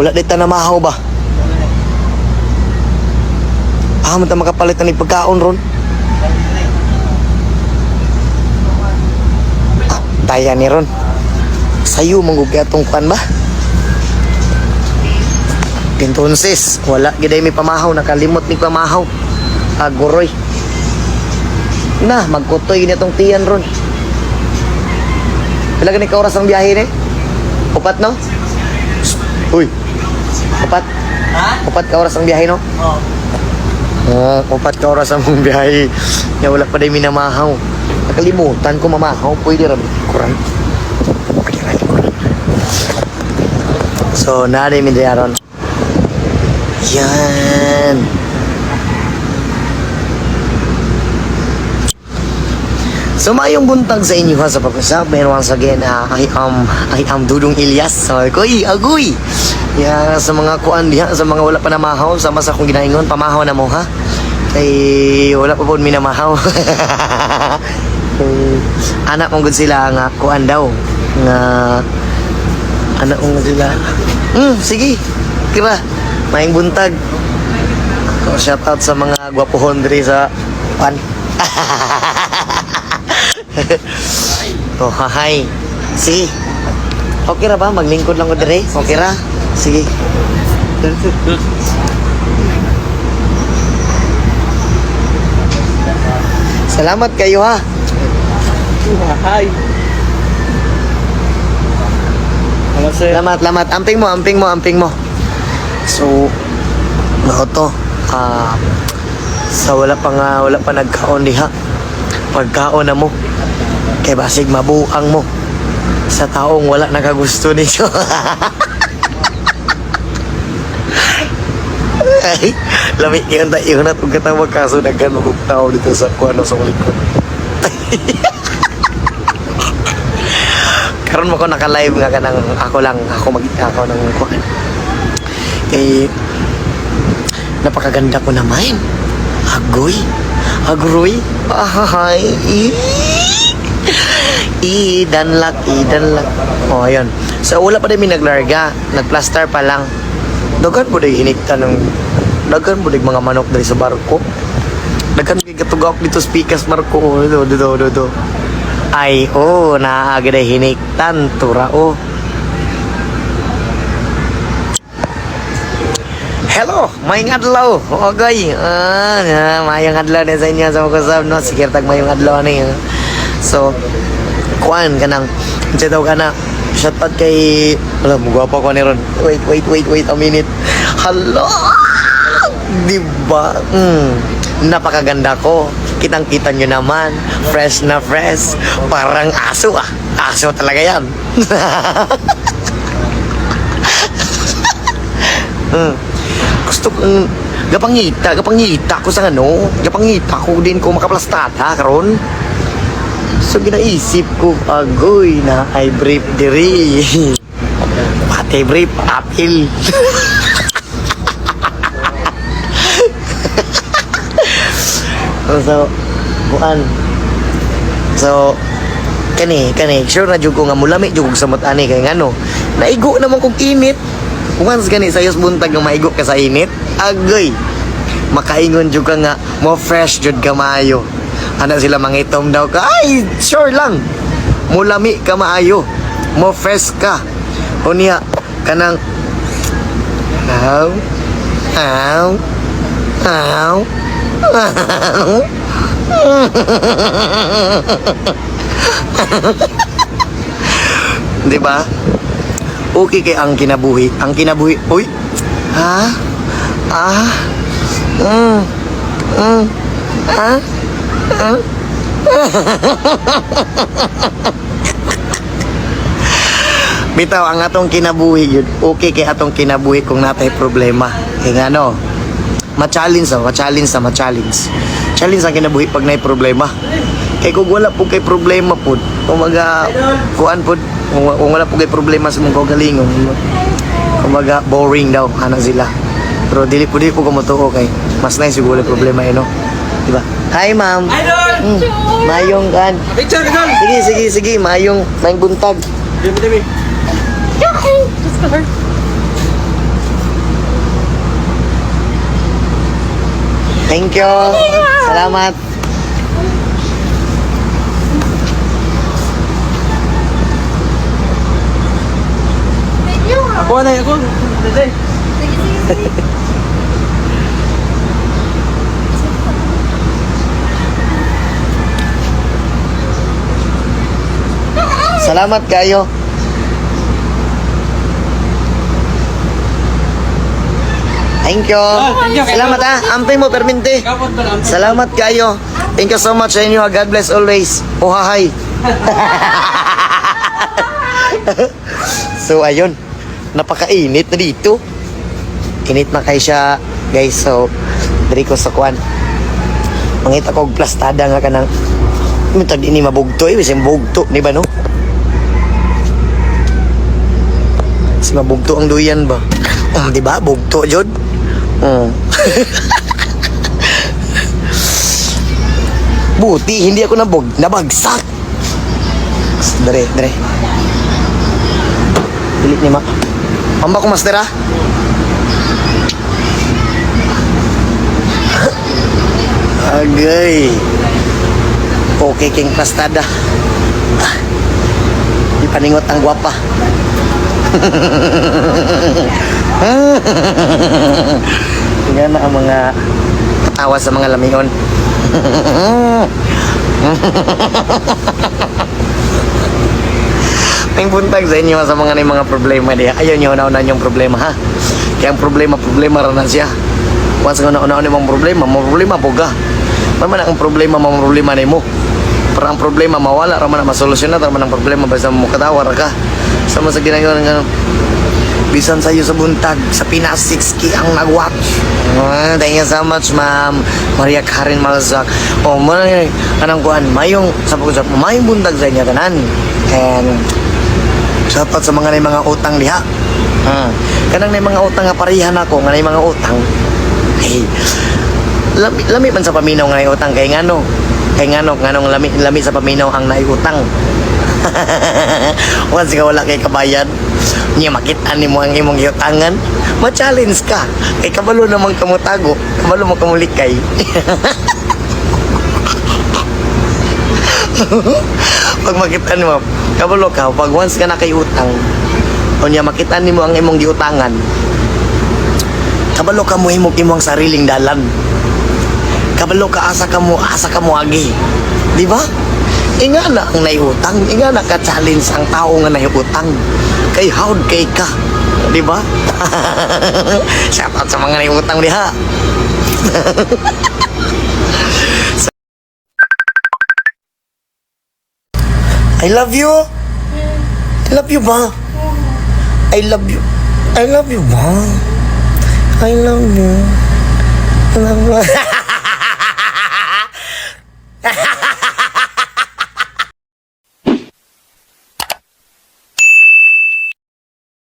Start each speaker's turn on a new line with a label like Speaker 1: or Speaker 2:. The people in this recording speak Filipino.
Speaker 1: Wala dito na mahaw ba? Ah, man ta makapalit na ni pagkaon ron. Ah, taya ni ron. Sayo manggugya atong kwan ba? Entonces, wala giday mi pamahaw, nakalimot mi pamahaw. Aguroy. Na, magkutoy na tong tiyan ron. Pila gani ka oras ang biyahe ni? Upat no? Uy. Upat.
Speaker 2: Ha?
Speaker 1: Upat ka oras ang biyahe no?
Speaker 2: Oo.
Speaker 1: Oo, upat ka oras ang biyahe. Ya wala pa din minamahaw. Nakalimutan ko mamahaw, pwede rin. Kuran. Pwede rin. So, nari mi diyaron. Yan. So mayong buntag sa inyo ha sa pag-usap. And once again, uh, I am I am Dudong Ilyas. So, koy, agoy. Ya, sa mga kuan diha, sa mga wala pa namahaw, sama sa akong ginaingon, pamahaw na mo ha. Kay wala pa po minamahaw. Anak mong gud sila nga kuan daw nga anak mong sila. Hmm, sige. Kira, maing buntag. So, shout out sa mga gwapohon diri sa pan. oh, hi. Sige. Okay ra ba? Maglingkod lang ko dire. Okay ra? Sige. Salamat kayo ha.
Speaker 2: Hi. Sir.
Speaker 1: Salamat, salamat. Amping mo, amping mo, amping mo. So, ano to? Ah, sa wala pa nga, wala pa nagkaon diha. Pagkaon na mo. Kay basig mabuang mo. Sa taong wala nakagusto nito. Ay, lamig yun na itong katawag kaso nagkan tao dito sa kuano sa ulit ko. Karon mo ko naka-live nga kanang ako lang ako mag ako ng kuan. Kay napakaganda ko naman. Agoy. Agroy. Ahay. Idanlak, idanlak. Oh, ayun. So, wala pa din naglarga. Nagplaster pa lang. Dagan mo din hinikta ng... Dagan mo din mga manok dari sa barko. Dagan mo katugak dito speakers barko. Oh, dito, dito, dito. Ay, oh, na hiniktan. Tura, oh. Hello, mayong adlaw. Okay. Ah, ah, mayong adlaw na sa inyo sa mga kasab, no? Sige, tag mayong adlaw na yun. So, kuan ka nang, siya daw ka na, shout out kay, alam mo, gwapa ko ni Ron. Wait, wait, wait, wait a minute. Hello! Diba? Mm, napakaganda ko. Kitang-kita nyo naman. Fresh na fresh. Parang aso ah. Aso talaga yan. mm. Gusto kong gapangita, gapangita ko sa ano, gapangita ko din ko makaplastata karon. So ginaisip ko, agoy na ay brief diri. Pati brief, apil. so, bukan. So, kani, kani, sure na jud ko nga mulami jud sa matani kay ngano. Naigo naman kog init. Once gani sayos buntag nga maigo ka sa init, agoy. Makaingon jud ka nga mo fresh jud ka maayo. Ana sila mangitom daw ka. Ay, sure lang. Mulami ka maayo. Mo fresh ka. Unya kanang Aw. Aw. Aw. Di ba? Okay kay ang kinabuhi. Ang kinabuhi. Uy. Ha? Ah. Mm. Mm. Ha? Ha? Bitaw ang atong kinabuhi yun. Okay kay atong kinabuhi kung natay problema. Kay nga no. Ma-challenge sa, ma-challenge sa, ma-challenge. Challenge ang kinabuhi pag nay problema. Kay kung wala po kay problema po, kumaga, kuan po, kung, wala po kay problema sa mong kaugalingon, kumaga, boring daw, ana sila. Pero dili po, dili po kumutuo kay, mas nice wala problema yun, no? Diba? Hi, ma'am.
Speaker 2: Hi, Dol!
Speaker 1: Mm. Sure. Mayong kan.
Speaker 2: Picture ka,
Speaker 1: Sige, sige, sige. Mayong, mayong buntag.
Speaker 2: Dimi, dimi. Okay. Just go her.
Speaker 1: Thank you. Yeah. Salamat.
Speaker 2: Ako na, ako. Sige, sige, sige.
Speaker 1: Salamat kayo. Thank you.
Speaker 2: thank you.
Speaker 1: Salamat ha. Ampay mo, perminte. Salamat kayo. Thank you so much sa inyo. ha. God bless always. Uhahay. so, ayun. Napakainit na dito. Init na kayo siya, guys. So, dari ko sa kwan. Mangita ko plastada nga kanang Minta di ni mabugto eh, bising bugto, di ba no? Si mabugto ang duyan ba? Um, di ba? Bugto, Jod? Um. Buti, hindi ako nabog, nabagsak. Dere, dere. Pilit ni Ma. Pamba ko, master, ha? Agay. Okay, king plastada. Ah, Ipaningot ang gwapa. Tingnan na ang mga tawa sa mga lamingon. May buntag sa inyo sa mga ni mga problema diya. Ayaw nyo na yung problema ha. Kaya ang problema, problema na siya. Once nga na yung problema, mga problema po ka. Man man ang problema, mga problema ni mo. Para ang problema mawala, raman na masolusyon na, raman ang problema basta mo katawar ka. Sama sa ginagawa ng ganun. Bisan sa iyo sa buntag, sa Pinas 6K ang nag-watch. Ah, thank you so much, ma'am. Maria Karen Malzak. O, mo na yun, anang kuhan, mayong, sa pag-usap mayong buntag sa inyo tanan. And, shoutout sa mga na mga utang liha. Ah, kanang na mga utang nga parihan ako, nga na mga utang. Ay, lami, lami man sa paminaw nga utang, kay ngano, kay ngano, ngano lami, lami sa paminaw ang naiutang. Once ka wala kay kabayan, niya makita ni mo ang imong giutangan, ma-challenge ka. Kay kabalo naman kamutago, kabalo mo kamulikay. pag makita ni mo, kabalo ka, pag once ka na kay utang, o niya makita ni mo ang imong giutangan, kabalo ka mo himog imong sariling dalan. Kabalo ka asa ka mo, asa ka mo agi. Di ba? Inga na ang naiutang, inga na ka-challenge ang tao nga naiutang. Kay howd kay ka. Di ba? Shout out sa mga naiutang diha. I love you. I love you ba? I love you. I love you ba? I love you. I love you.